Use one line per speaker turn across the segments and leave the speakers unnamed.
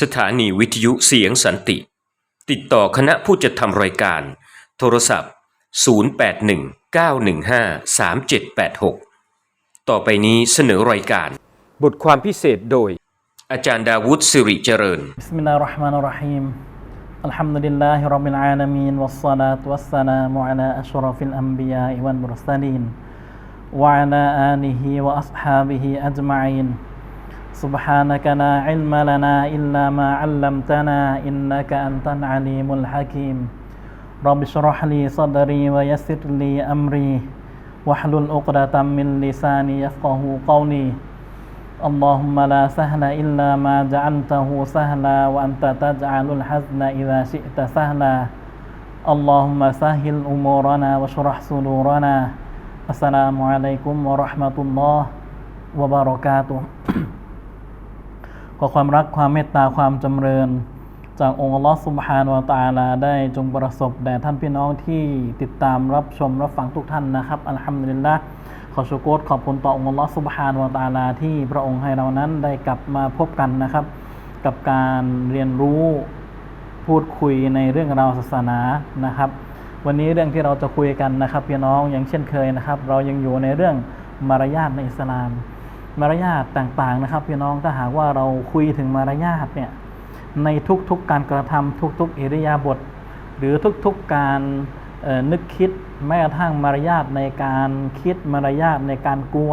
สถานีวิทยุเสียงสันติ ติดต่อคณะผู้จัดทำรายการ โทรศัพท์ 0819153786 ต่อไปนี้เสนอรายการ บทความพิเศษโดย อาจารย์ดาวุฒิสิริเจริญ
بسم الله الرحمن الرحيم الحمد لله رب العالمين والصلاة والسلام على أشرف الأنبياء والمرسلين وعلى آله وأصحابه أجمعين سبحانك لا علم لنا إلا ما علمتنا إنك أنت العليم الحكيم. رب اشرح لي صدري ويسر لي أمري. واحلل عقدة من لساني يفقه قولي. اللهم لا سهل إلا ما جعلته سهلا وأنت تجعل الحزن إذا شئت سهلا. اللهم سهل أمورنا واشرح صدورنا. السلام عليكم ورحمة الله وبركاته. ขอความรักความเมตตาความจำเริญ จากองค์ลอสุบฮานวตาลาได้จงประสบแด่ท่านพี่น้องที่ติดตามรับชมรับฟังทุกท่านนะครับ อัลฮัมดุลิลละขอชูโกรขอบคุณต่อองค์ลอสุบฮานวตาลาที่พระองค์ให้เรานั้นได้กลับมาพบกันนะครับ กับการเรียนรู้พูดคุยในเรื่องราวศาสนานะครับ วันนี้เรื่องที่เราจะคุยกันนะครับพี่น้องอย่างเช่นเคยนะครับ เรายังอยู่ในเรื่องมารยาทในอิสลาม มารยาทต่างๆนะครับพี่น้องถ้าหากว่าเราคุยถึงมารยาทเนี่ยในทุกๆการกระทำทุกๆอิริยาบถหรือทุกๆการนึกคิดแม้กระทั่งมารยาทในการคิดมารยาทในการกลัว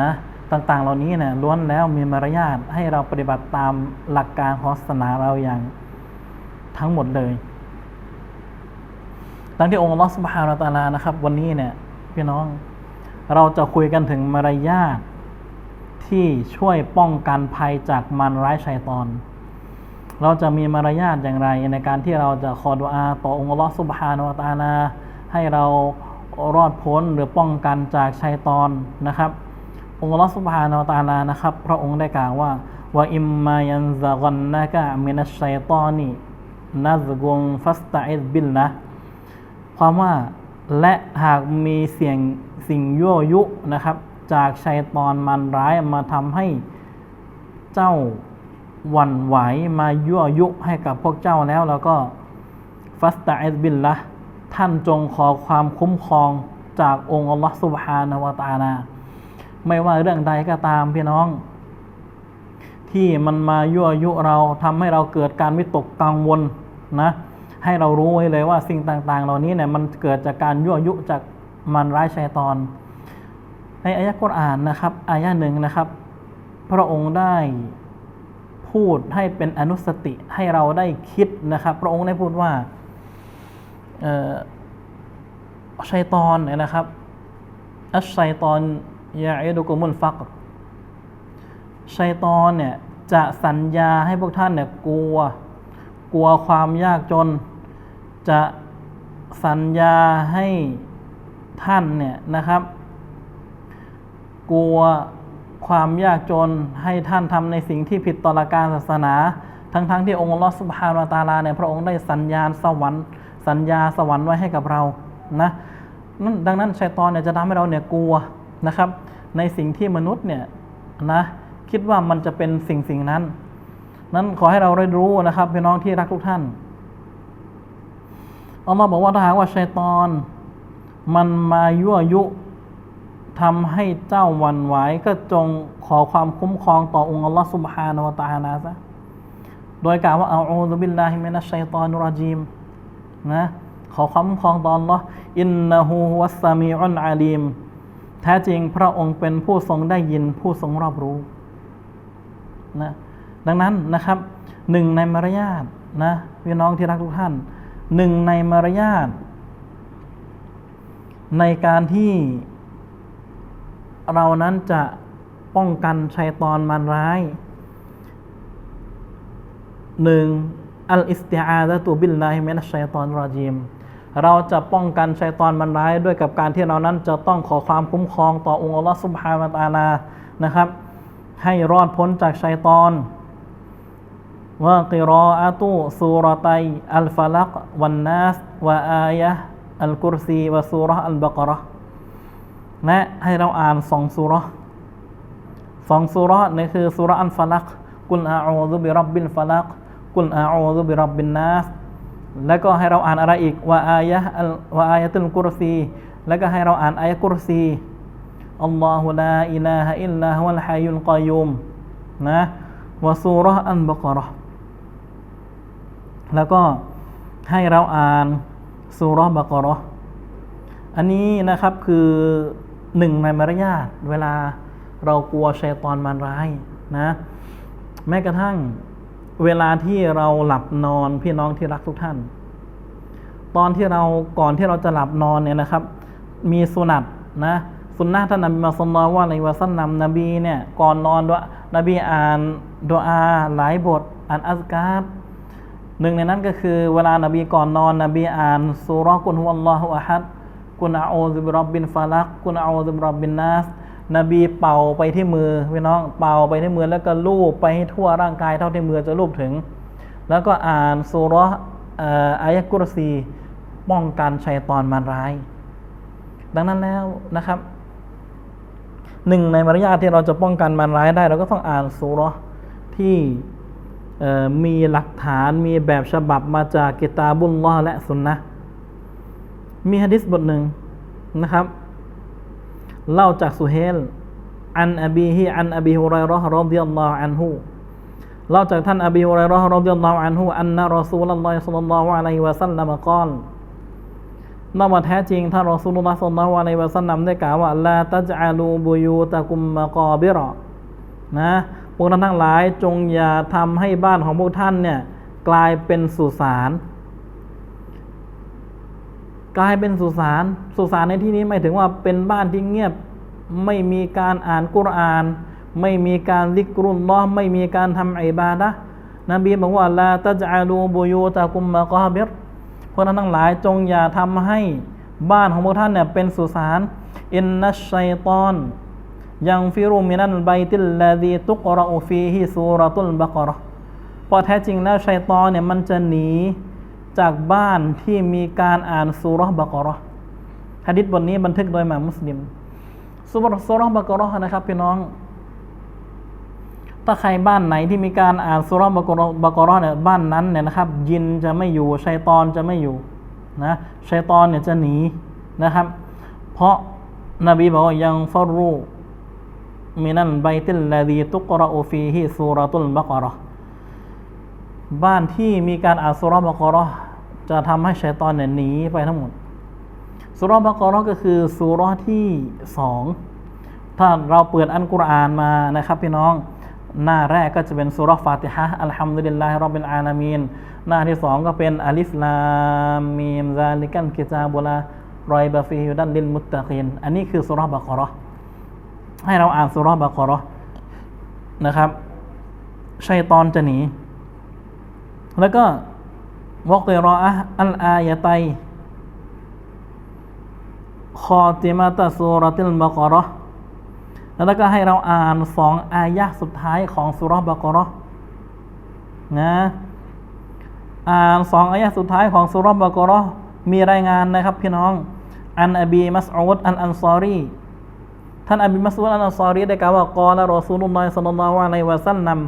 นะต่างๆ เหล่านี้เนี่ยล้วนแล้วมีมารยาทให้เราปฏิบัติตามหลักการของศาสนาเราอย่างทั้งหมดเลยดังที่องค์ลอสุบฮานาตาลานะครับ วันนี้เนี่ยพี่น้องเราจะคุยกันถึงมารยาท ที่ช่วยป้องกันภัยจากมารร้ายชัยตอน เราจะมีมารยาทอย่างไรในการที่เราจะขอดุอาต่อองค์ลอสุบฮานวตาลาให้เรารอดพ้นหรือป้องกันจากชัยตอนนะครับ องค์ลอสุบฮานวตาลานะครับ พระองค์ได้กล่าวว่าว่าอิมมายันซะกันนะกะมินัชชัยตอนีนัซกุงฟัสตะอิดบิลนะความว่าและหากมีเสียงสิ่งยั่วยุนะครับ จากชัยตอนมันร้ายมาทำให้เจ้าหวั่นไหวมายั่วยุให้กับพวกเจ้าแล้วแล้วก็ฟัสตะอิดบิลละท่านจงขอความคุ้มครองจากองค์อัลลอฮฺสุบฮานาวตาลาไม่ว่าเรื่องใดก็ตามพี่น้อง ที่มันมายั่วยุเราทำให้เราเกิดการวิตกกังวลนะให้เรารู้ไว้เลยว่าสิ่งต่างๆ เหล่านี้เนี่ยมันเกิดจากการยั่วยุจากมันร้ายชัยตอน ในอายะกุรอานนะครับ อายะหนึ่งนะครับ พระองค์ได้พูดให้เป็นอนุสติให้เราได้คิดนะครับ พระองค์ได้พูดว่าอ่อชัยตอนนะครับ อัชชัยตอนยาอิดุกุมุลฟักชัยตอนเนี่ยจะสัญญาให้พวกท่านเนี่ยกลัว กลัวความยากจน จะสัญญาให้ท่านเนี่ยนะครับ กลัวความยากจนให้ท่านทำในสิ่งที่ผิดต่อหลักการศาสนา ทั้งๆทที่องค์ลอสุบฮานาตาลาเนี่ยพระองค์ได้สัญญาณสวรรค์ สัญญาสวรรค์ไว้ให้กับเรานะนั่นดังนั้นชัยตอนเนี่ยจะทำให้เราเนี่ยกลัวนะครับ ในสิ่งที่มนุษย์เนี่ยนะคิดว่ามันจะเป็นสิ่งสิ่งนั้น นั้นขอให้เราได้รู้นะครับพี่น้องที่รักทุกท่านอัลลอฮ์บอกว่าถ้าหากว่าชัยตอน มันมายั่วยุ ทำให้เจ้าวันไหวก็จงขอความคุ้มครองต่อองค์อัลลอฮฺสุบฮานาวะตานาซะโดยกล่าวว่าอัลลอฮฺบิลลาฮิมินัชชัยตอนุรจีมนะขอความคุ้มครองต่ออัลลอฮฺอินนะฮูวัสซามีอันอาลีมแท้จริงพระองค์เป็นผู้ทรงได้ยินผู้ทรงรอบรู้นะดังนั้นนะครับหนึ่งในมารยาทนะพี่น้องที่รักทุกท่านหนึ่งในมารยาทในการที่ เรานั้นจะป้องกันชัยตอนมันร้ายหนึ่งอัลอิสติอาดะตุบิลลาฮิมินัชชัยตอนรอจีมเราจะป้องกันชัยตอนมันร้ายด้วยกับการที่เรานั้นจะต้องขอความคุ้มครองต่อองค์อัลลอฮฺสุบฮานตาลานะครับ ให้รอดพ้นจากชัยตอนว่ากิรออาตุซูรตัยอัลฟลักวันนัสวะอายะอัลกุรซีวะซูรอัลบะกรอ และให้เราอ่านสองสุรสองสุรนี่คือสุรอันฟลักกุลอาอูซุบิรับบิลฟลักกุลอาอูซุบิรับบินนัสแล้วก็ให้เราอ่านอะไรอีกว่าอายะว่าอายะตุลกุรซีแล้วก็ให้เราอ่านอายะกุรซีอัลลอฮุลาอิลาฮะอิลลาฮุลฮัยยุลกอยยุมนะวะซูรอันบะกราะห์แล้วก็ให้เราอ่านซูราะห์บะกราะห์อันนี้นะครับคือ หนึ่งในมารยาทเวลาเรากลัวชัยตอนมารร้ายนะ แม้กระทั่งเวลาที่เราหลับนอนพี่น้องที่รักทุกท่าน ตอนที่เราก่อนที่เราจะหลับนอนเนี่ยนะครับ มีสุนัตนะสุนนะท่านนบีมาสลลว่าในวะซันนำนบีเนี่ยก่อนนอนด้วยนบีอ่านดอา หลายบท อ่านอัสการหนึ่งในนั้นก็คือเวลานบีก่อนนอนนบีอ่านสุราะกุลฮุวัลลอฮุอะฮัด กุลอาอูซุบรับบินฟาลักกุลอาอูซุบรับบินนัสนบีเป่าไปที่มือพี่น้องเป่าไปที่มือแล้วก็ลูบไปให้ทั่วร่างกายเท่าที่มือจะลูบถึง แล้วก็อ่านสุราะห์เอ่ออายะกุรซีป้องกันชัยตอนมารร้าย ดังนั้นแล้วนะครับหนึ่งในมารยาทที่เราจะป้องกันมารร้ายได้ เราก็ต้องอ่านสุรที่มีหลักฐานมีแบบฉบับมาจากกิตาบุลลอและสุนนะ มีฮะดิษบทหนึ่งนะครับ เล่าจากสุเฮล อันอบีฮีอันอบีฮุไรราะห์รอฎิยัลลอฮุอันฮุเล่าจากท่านอบีฮุไรราะห์รอฎิยัลลอฮุอันฮุอันนะรอซูลลลอฮิศ็อลลัลลอฮุอะลัยฮิวะซัลลัมกล่าวนับว่าแท้จริงท่านรอซูลุลลอฮ์ศ็อลลัลลอฮุอะลัยฮิวะซัลลัมได้กล่าวว่าลาตัจอาลูบุยูตะกุมมะกอบิรอนะพวกท่านทั้งหลายจงอย่าทำให้บ้านของพวกท่านเนี่ยกลายเป็นสุสาน กลายเป็นสุสานสุสานในที่นี้หมายถึงว่าเป็นบ้านที่เงียบ ไม่มีการอ่านกุรอาน ไม่มีการซิกรุลลอไม่มีการทำอิบาดะนบีบอกว่าลาตจอาลูบุยูตะกุมมะกอบิรเพวกท่านทั้งหลายจงอย่าทำให้บ้านของพวกท่านเนี่ยเป็นสุสานอินนัชชัยตอนยังฟิรุมินันไบติลลาดีตุกรอฟีฮิซูรตุลบะกรอเพราะแท้จริงแล้วชัยตอนเนี่ยมันจะหนี จากบ้านที่มีการอ่านซูเรบะกรอฮะดิษบทนี้บันทึกโดยมามุสลิมซูรซูเรบะกรอนะครับพี่น้อง ถ้าใครบ้านไหนที่มีการอ่านสุรบะกอร์บะกอร์เนี่ยบ้านนั้นเนี่ยนะครับยินจะไม่อยู่ชัยตอนจะไม่อยู่นะชัยตอนเนี่ยจะหนีนะครับ เพราะนบีบอกว่ายังฟารูมินันไบติลลาดีตุกรอฟีฮิซูรตุลบะกอราะห์บ้านที่มีการอ่านสุรบะกอราะห์ จะทำให้ชัยตอนเนี่ยหนีไปทั้งหมดสุรบะกอราะห์ก็คือสุรที่สองถ้าเราเปิดอันกุรอานมานะครับพี่น้องหน้าแรกก็จะเป็นสุรฟาติฮะอัลฮัมดุลิลลาฮิร็อบบิลอาลามีนหน้าที่สองก็เป็นอัลิฟลามมีมซาลิกันกิตาบุลารอยบะฟีฮุดันลิลมุตตะกีนอันนี้คือสุรบะกอราะห์ให้เราอ่านสุรบะกอราะห์นะครับชัยตอนจะหนี แล้วก็ วกเตรออะอัลอายะไตคอติมาตะซูรติลบะกเราะห์แล้วก็ให้เราอ่านสองอายะสุดท้ายของสุรบะกเราะนะอ่านสองอายะสุดท้ายของสุรบะกเราะมีรายงานนะครับพี่น้อง อันอบีมัสอูดอันอันซอรีท่านอบีมัสอูดอันอันซอรีได้กล่าวว่ากอละรอซูลุลลอฮิศ็อลลัลลอฮุอะลัยฮิวะซัลลัม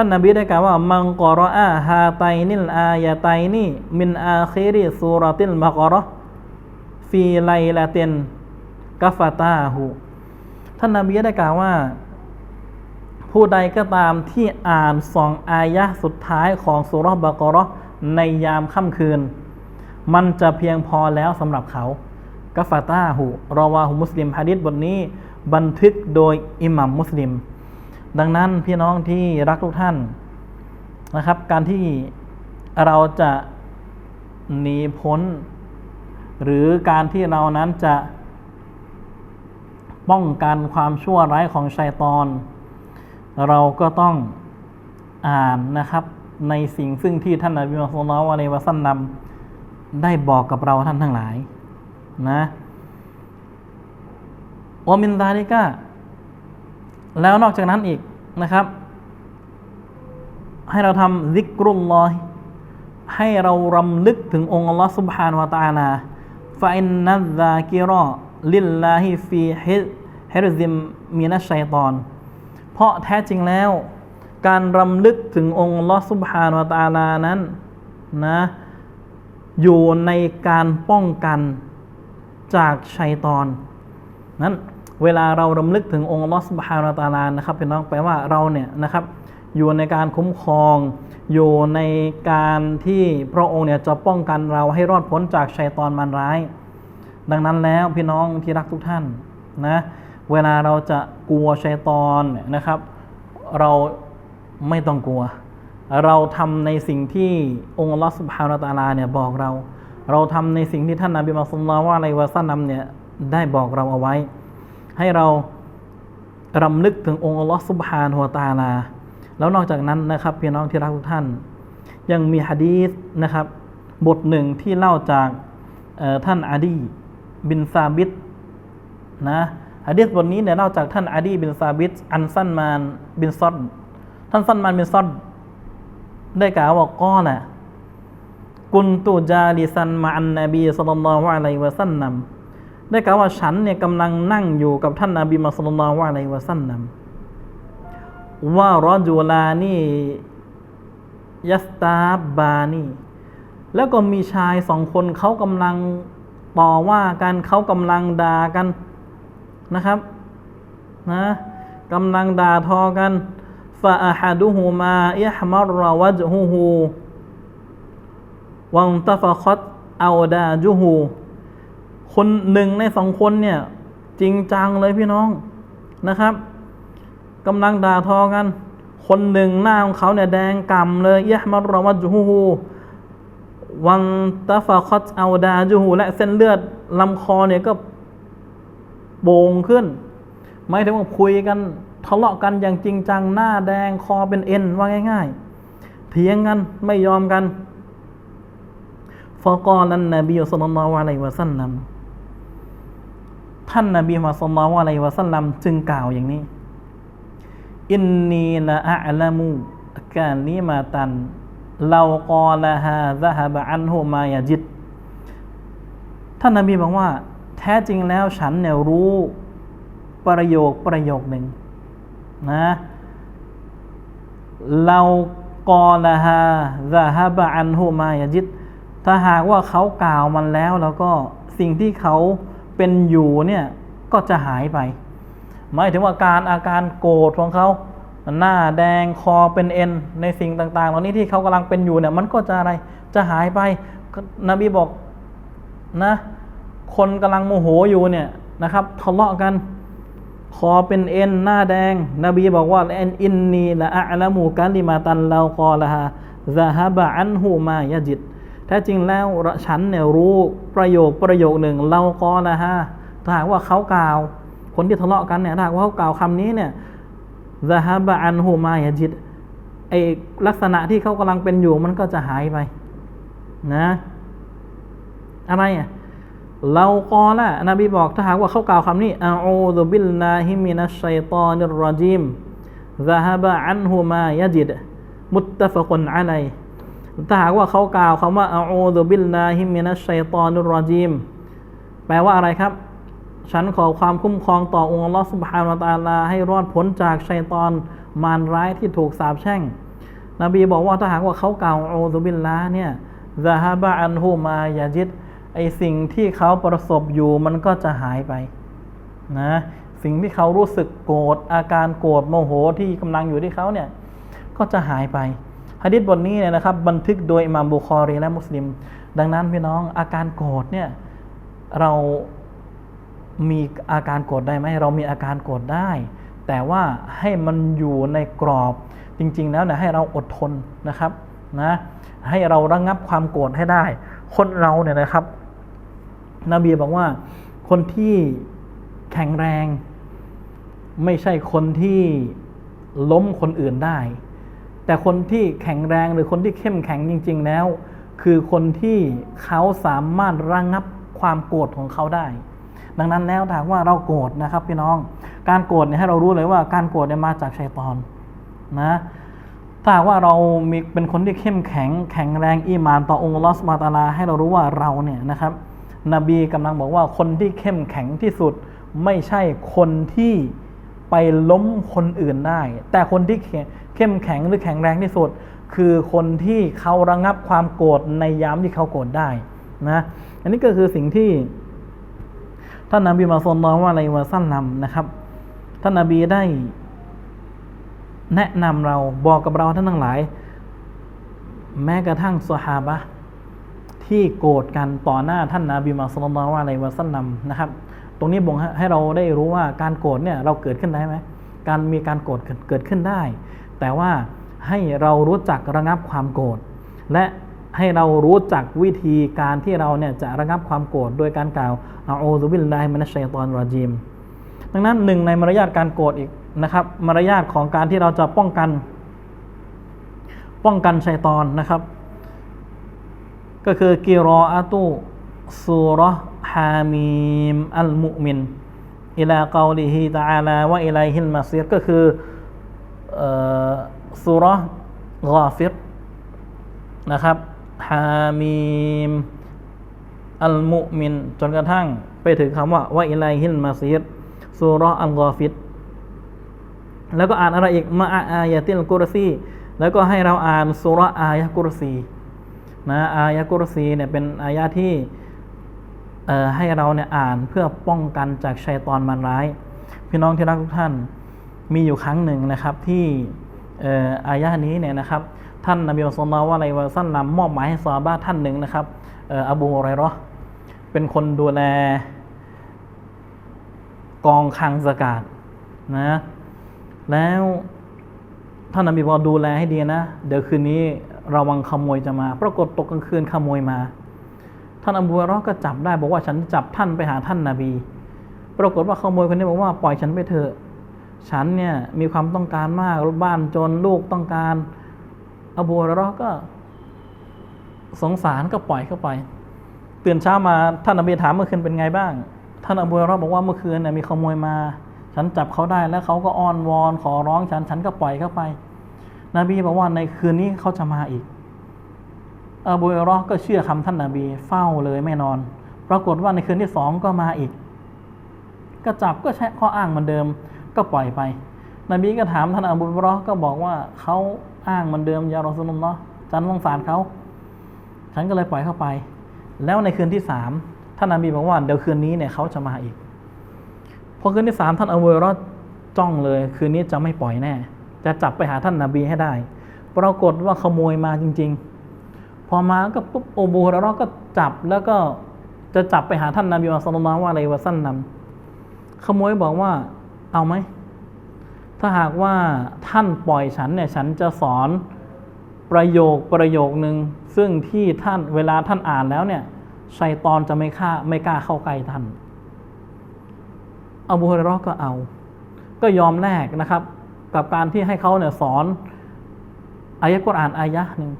ท่านนบีได้กล่าวว่ามังกรออาฮาไตนิลอายะไตนีมินอาคิริซูรติลบะกราะห์ฟีไลลาตินกัฟตาหูท่านนาบีได้กล่าวว่า ผู้ใดก็ตามที่อ่านสองอายะห์สุดท้ายของสุรบะกราะห์ในยามค่ำคืน มันจะเพียงพอแล้วสำหรับเขากัฟาตาหูรอวาหุมุสลิมฮะดิษบทนี้ บันทึกโดยอิหมัมมุสลิม ดังนั้นพี่น้องที่รักทุกท่านนะครับ การที่เราจะหนีพ้น หรือการที่เรานั้นจะป้องกันความชั่วร้ายของชัยตอน เราก็ต้องอ่านนะครับ ในสิ่งซึ่งที่ท่านนบีมุฮัมมัดอะลัยวะซัลลัมได้บอกกับเราท่านทั้งหลายนะวามินดาลิกะ แล้วนอกจากนั้นอีกนะครับ ให้เราทำซิกรุลลอฮิให้เรารำลึกถึงองค์อัลลอฮ์ سبحانه และ تعالى ฟาอินนัซซากิรอลิลลาฮิฟีฮิฮิรซิมมีนัชชัยตอน เพราะแท้จริงแล้ว การรำลึกถึงองค์ลอสุบฮานวะตะอาลานั้นนะอยู่ในการป้องกันจากชัยตอน นั้น เวลาเรารำลึกถึงองค์ลอสบฮานวะตาลานะครับพี่น้องแปลว่าเราเนี่ยนะครับอยู่ในการคุ้มครอง อยู่ในการที่พระองค์เนี่ยจะป้องกันเราให้รอดพ้นจากชัยตอนมันร้าย ดังนั้นแล้วพี่น้องที่รักทุกท่านนะเวลาเราจะกลัวชัยตอนเนี่ยนะครับ เราไม่ต้องกลัว เราทำในสิ่งที่องค์ลอสบฮานาตาลาเนี่ยบอกเรา เราทำในสิ่งที่ท่านนบีมุฮัมมัดว่าอะไรวะซัลลัมเนี่ยได้บอกเราเอาไว้ ให้เรารำลึกถึงองค์อัลลอฮฺสุบฮานาตะอาลา แล้วนอกจากนั้นนะครับพี่น้องที่รักทุกท่าน ยังมีฮะดีษนะครับ บทหนึ่งที่เล่าจากท่านอาดีบินซาบิตนะฮะดีษบทนี้เนี่ยเล่าจากท่านอาดีบินซาบิตอันซันมานบินซอดท่านซันมานบินซอดได้กล่าวว่าก้อนะกุนตูจาลิซันมาอันนบีสุลลัลลอฮุอะลัยวะซัลลัม ได้กล่าวว่าฉันเนี่ยกำลังนั่งอยู่กับท่านนบีมาสุลลัลลอฮุอะลัยฮิวะซัลลัมว่ารอจูลานี่ยัสตาบานีแล้วก็มีชายสองคนเขากำลังต่อว่ากันเขากำลังด่ากันนะครับนะกำลังด่าทอกันฟาอาฮาดุฮูมาอิฮมารวะจฮูฮูวังตฟะคอตเอาดาจูฮู คนหนึ่งในสองคนเนี่ย จริงจังเลยพี่น้องนะครับกำลังด่าทอกัน คนหนึ่งหน้าของเขาเนี่ยแดงก่ำเลยอิฮมารวะจฮูฮูวันตาฟาคอตเอาดาจูหูและเส้นเลือดลำคอเนี่ยก็โบงขึ้น ไม่ถึงว่าคุยกันทะเลาะกันอย่างจริงจังหน้าแดงคอเป็นเอ็นว่าง่าย ๆ เถียงกันไม่ยอมกันฟอกอลันนบีสุลต่านละอะลัยวะสัลลัม ท่านนบีมุฮัมมัดสุลลัลอะลัยวะสัลลัมจึงกล่าวอย่างนี้ อินนีละอัลามูกาลิมาตันเรากอละฮาซะฮะบะอันฮุมายาจิต ท่านนบีบอกว่า แท้จริงแล้วฉันเนี่ยรู้ประโยคประโยคหนึ่งนะเรากอละฮาซะฮะบะอันฮุมายาจิต ถ้าหากว่าเขากล่าวมันแล้ว แล้วก็สิ่งที่เขา เป็นอยู่เนี่ยก็จะหายไป หมายถึงว่าการอาการโกรธของเขาหน้าแดงคอเป็นเอ็นในสิ่งต่างๆเหล่านี้ที่เขากำลังเป็นอยู่เนี่ยมันก็จะอะไรจะหายไปนบีบอกนะคนกำลังโมโหอยู่เนี่ยนะครับทะเลาะกันคอเป็นเอ็นหน้าแดง นบีบอกว่าเอ็นอินนีละอะละมูกาลิมาตันเรากอละฮะซะฮะบะอันฮูมายะจิต แท้จริงแล้วฉันเนี่ยรู้ประโยคประโยคหนึ่งเรากอละฮะถ้าหากว่าเขากล่าว คนที่ทะเลาะกันเนี่ยถ้าหากว่าเขากล่าวคำนี้เนี่ยซะฮะบะอันฮูมายจิตไอลักษณะที่เขากำลังเป็นอยู่มันก็จะหายไปนะอะไรอะเรากอละนบีบอกถ้าหากว่าเขากล่าวคำนี้อาอูซุบิลลาฮิมินัชชัยตานิรรจีมซะฮะบะอันฮุมายจิดมุตตะฟะกุนอะลัย ถ้าหากว่าเขากล่าวคำว่าอาอูซุบิลลาฮิมินัชชัยตานิรรจีมแปลว่าอะไรครับ ฉันขอความคุ้มครองต่อองค์ลอสุบฮานาตาลา ให้รอดพ้นจากชัยตอนมารร้ายที่ถูกสาปแช่ง นบีบอกว่าถ้าหากว่าเขากล่าวอูซุบิลลาเนี่ยซะฮะบะอันฮูมายาจิดไอสิ่งที่เขาประสบอยู่มันก็จะหายไปนะสิ่งที่เขารู้สึกโกรธอาการโกรธโมโหที่กำลังอยู่ที่เขาเนี่ยก็จะหายไป ฮะดิษบทนี้เนี่ยนะครับบันทึกโดยอิหม่ามบุคอรีและมุสลิม ดังนั้นพี่น้องอาการโกรธเนี่ยเรามีอาการโกรธได้ไหมเรามีอาการโกรธได้ แต่ว่าให้มันอยู่ในกรอบจริง ๆ แล้วเนี่ยให้เราอดทนนะครับนะให้เราระงงับความโกรธให้ได้ คนเราเนี่ยนะครับ นบีบอกว่าคนที่แข็งแรง ไม่ใช่คนที่ล้มคนอื่นได้ แต่คนที่แข็งแรงหรือคนที่เข้มแข็งจริง ๆ แล้ว คือคนที่เขาสามารถระงงับความโกรธของเขาได้ ดังนั้นแล้วถ้าหากว่าเราโกรธนะครับพี่น้อง การโกรธเนี่ยให้เรารู้เลยว่าการโกรธเนี่ยมาจากชัยตอนนะถ้าว่าเรามีเป็นคนที่เข้มแข็งแข็งแรงอีมานต่อองค์ลอสุบฮาตาลา ให้เรารู้ว่าเราเนี่ยนะครับ นบีกำลังบอกว่าคนที่เข้มแข็งที่สุดไม่ใช่คนที่ ไปล้มคนอื่นได้ แต่คนที่เข้มแข็งหรือแข็งแรงที่สุด คือคนที่เขาระงับความโกรธในยามที่เขาโกรธได้นะอันนี้ก็คือสิ่งที่ท่านนบีมาซอนนอว่าอะไรวะสั้นนำนะครับ ท่านนบีได้แนะนำเราบอกกับเราท่านทั้งหลาย แม้กระทั่งสฮาบะที่โกรธกันต่อหน้าท่านนาบีมาสลลัลลอฮุอะลัยฮิวะสัลลัมนะครับ ตรงนี้บ่งให้เราได้รู้ว่าการโกรธเนี่ยเราเกิดขึ้นได้ไหมการมีการโกรธเกิดขึ้นได้ แต่ว่าให้เรารู้จักระงับความโกรธและให้เรารู้จักวิธีการที่เราเนี่ยจะระงับความโกรธโดยการกล่าวอาอูซุบิลลาฮิมินัชชัยฏอนรอจีมดังนั้นหนึ่งในมารยาทการโกรธอีกนะครับ มารยาทของการที่เราจะป้องกัน ป้องกันชัยตอนนะครับ ก็คือกิรออาตุซูราะห์ฮามีมอัลมุมินอิลากาลิฮิตะอาลาวะอิลัยฮิลมาซีรก็คือเอ่อซูเราะห์กอฟิรนะครับฮามีมอัลมุมิน จนกระทั่งไปถึงคำว่าวะอิลัยฮิลมาซีรซูเราะอัลกอฟิรแล้วก็อ่านอะไรอีกมาอายะติลกุรซีแล้วก็ให้เราอ่านสุราะอายะกุรซีนะอายะกุรซีเนี่ยเป็นอายะที่ ให้เราเนี่ยอ่านเพื่อป้องกันจากชัยตอนมันร้าย พี่น้องที่รักทุกท่านมีอยู่ครั้งหนึ่งนะครับที่เอ่ออายะนี้เนี่ยนะครับ ท่านนบีมุสลิมว่าอะไรวะสั้นนำมอบหมายให้ซาบะห์ท่านหนึ่งนะครับเอ่ออบูฮุไรราะห์เป็นคนดูแลกองคลังสกาดนะแล้วท่านนบีบอกดูแลให้ดีนะ เดี๋ยวคืนนี้ระวังขโมยจะมา ปรากฏตกกลางคืนขโมยมา ท่านอบูฮุราะห์ก็จับได้ บอกว่าฉันจับท่านไปหาท่านนาบี ปรากฏว่าขโมยคนนี้บอกว่าปล่อยฉันไปเถอะ ฉันเนี่ยมีความต้องการมากบ้านจนลูกต้องการ อบูฮุราะห์ก็สงสารก็ปล่อยเข้าไปตื่นเช้ามาท่านนบีถามเมื่อคืนเป็นไงบ้าง ท่านอบูฮุราะห์บอกว่าเมื่อคืนเนี่ยมีขโมยมา ฉันจับเขาได้แล้วเขาก็อ้อนวอนขอร้องฉันฉันก็ปล่อยเข้าไป นบีบอกว่าในคืนนี้เขาจะมาอีก อบูราะห์ก็เชื่อคำท่านนาบี เฝ้าเลยไม่นอน ปรากฏว่าในคืนที่สองก็มาอีก ก็จับก็ใช้ข้ออ้างเหมือนเดิมก็ปล่อยไป นบีก็ถามท่านอบูฮุเราะห์ก็บอกว่าเขาอ้างเหมือนเดิมยารอซูลุลลอฮ์ฉันสงสารเขาฉันก็เลยปล่อยเข้าไป แล้วในคืนที่สามท่านนบีบอกว่าเดี๋ยวคืนนี้เนี่ยเขาจะมาอีกพอคืนที่สามท่านอบูฮุเราะห์จ้องเลย คืนนี้จะไม่ปล่อยแน่ จะจับไปหาท่านนาบีให้ได้ ปรากฏว่าขโมยมาจริง ๆ พอมาก็ปุ๊บโอบูฮุราะห์ก็จับแล้วก็จะจับไปหาท่านนาบีมุฮัมมัดศ็อลลัลลอฮุอะลัยฮิวะซัลลัมขโมยบอกว่า เอาไหม ถ้าหากว่าท่านปล่อยฉันเนี่ย ฉันจะสอนประโยคประโยคนึงซึ่งที่ท่านเวลาท่านอ่านแล้วเนี่ยชัยตอนจะไม่ฆ่าไม่กล้าเข้าใกล้ท่านอบูฮุรเราะห์ก็เอา ก็ยอมแลกนะครับ กับการที่ให้เขาเนี่ยสอนอายะกุรอานอายะหนึ่ง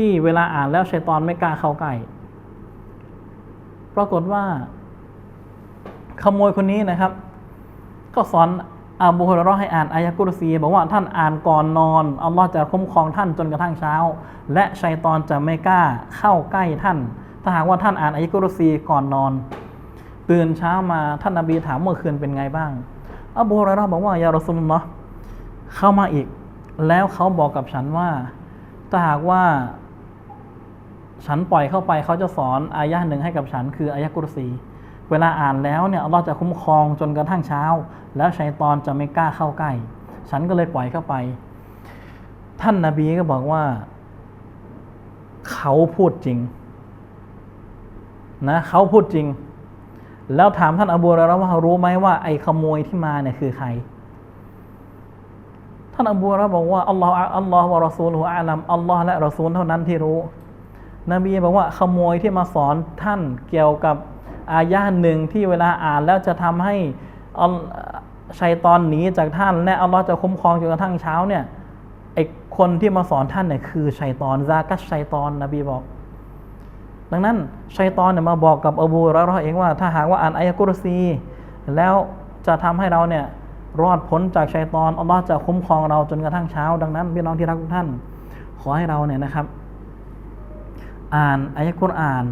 ที่เวลาอ่านแล้วชัยตอนไม่กล้าเข้าใกล้ ปรากฏว่า ขโมยคนนี้นะครับ ก็สอนอาบูฮุรเราให้อ่านอายะกุรซีบอกว่าท่านอ่านก่อนนอนอัลลอฮ์จะคุ้มครองท่านจนกระทั่งเช้า และชัยตอนจะไม่กล้าเข้าใกล้ท่าน ถ้าหากว่าท่านอ่านอายะกุรซีก่อนนอน ตื่นเช้ามาท่านนบีถามเมื่อคืนเป็นไงบ้างอบูฮุรเราบอกว่ายารอซุลลอฮ์เข้ามาอีก แล้วเขาบอกกับฉันว่าถ้าหากว่า ฉันปล่อยเข้าไปเขาจะสอนอายะห์หนึ่งให้กับฉัน คืออายะกุรซี เวลาอ่านแล้วเนี่ยอัลลอฮ์จะคุ้มครองจนกระทั่งเช้า แล้วชัยตอนจะไม่กล้าเข้าใกล้ ฉันก็เลยปล่อยเข้าไป ท่านนาบีก็บอกว่า เขาพูดจริงนะเขาพูดจริง แล้วถามท่านอบูฮุเรเราะว่ารู้ไหมว่าไอ้ขโมยที่มาเนี่ยคือใคร ท่านอบูฮุเรเราะบอกว่าอัลลอฮ์อัลลอฮ์วะรอซูลุฮุอาลัมอัลลอฮ์และรอซูลเท่านั้นที่รู้ นบีบอกว่าขโมยที่มาสอนท่านเกี่ยวกับอายะห์หนึ่งที่เวลาอ่านแล้วจะทำให้อัลชัยตอนหนีจากท่านและอัลลอฮ์จะคุ้มครองจนกระทั่งเช้าเนี่ยไอคนที่มาสอนท่านเนี่ยคือชัยตอนซากัสชัยตอนนบีบอกดังนั้นชัยตอนเนี่ยมาบอกกับอบูรเราะห์เองว่า ถ้าหากว่าอ่านอายะกุรซี แล้วจะทำให้เราเนี่ยรอดพ้นจากชัยตอนอัลลอฮ์จะคุ้มครองเราจนกระทั่งเช้า ดังนั้นพี่น้องที่รักทุกท่าน ขอให้เราเนี่ยนะครับ อ่านอายะกุรอาน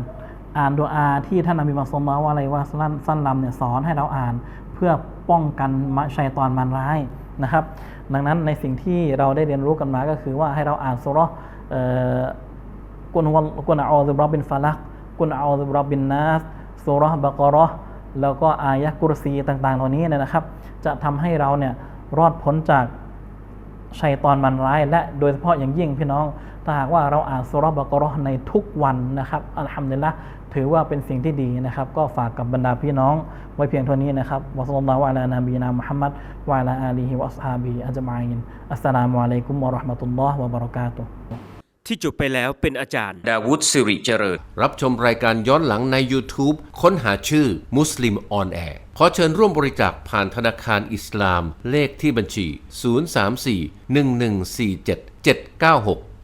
อ่านดูอาที่ท่านนบีมุฮัมมัดศ็อลลัลลอฮุอะลัยฮิวะซัลลัมเนี่ยสอนให้เราอ่านเพื่อป้องกันมะชัยตอนมารร้ายนะครับ ดังนั้นในสิ่งที่เราได้เรียนรู้กันมาก็คือว่าให้เราอ่านสุรกุนวลกุนอาอุบิรับบินฟาลักกุนอาอุบิรับบินนัสสุเรบะกราะห์แล้วก็อายะกุรซีต่างๆเหล่านี้นะครับ จะทำให้เราเนี่ยรอดพ้นจากชัยตอนมันร้าย และโดยเฉพาะอย่างยิ่งพี่น้อง ถ้าหากว่าเราอ่านสุรบะกอราะห์ในทุกวันนะครับอัลฮัมดุลิลละถือว่าเป็นสิ่งที่ดีนะครับ ก็ฝากกับบรรดาพี่น้องไว้เพียงเท่านี้นะครับวะซัลลัลลอฮุอะลานบีนามุฮัมมัดวะลาอาลีฮิวะอัศฮาบิฮิอัจมาอินอัสสลามุอะลัยกุมวะเราะห์มะตุลลอฮ์วะบะเราะกาตุ
ที่จบไปแล้วเป็นอาจารย์ ดาวุฒสิริเจริญ
รับชมรายการย้อนหลังใน YouTube ค้นหาชื่อมุสลิมออนแอร์ขอเชิญร่วมบริจาคผ่านธนาคารอิสลาม เลขที่บัญชี 034-1147-796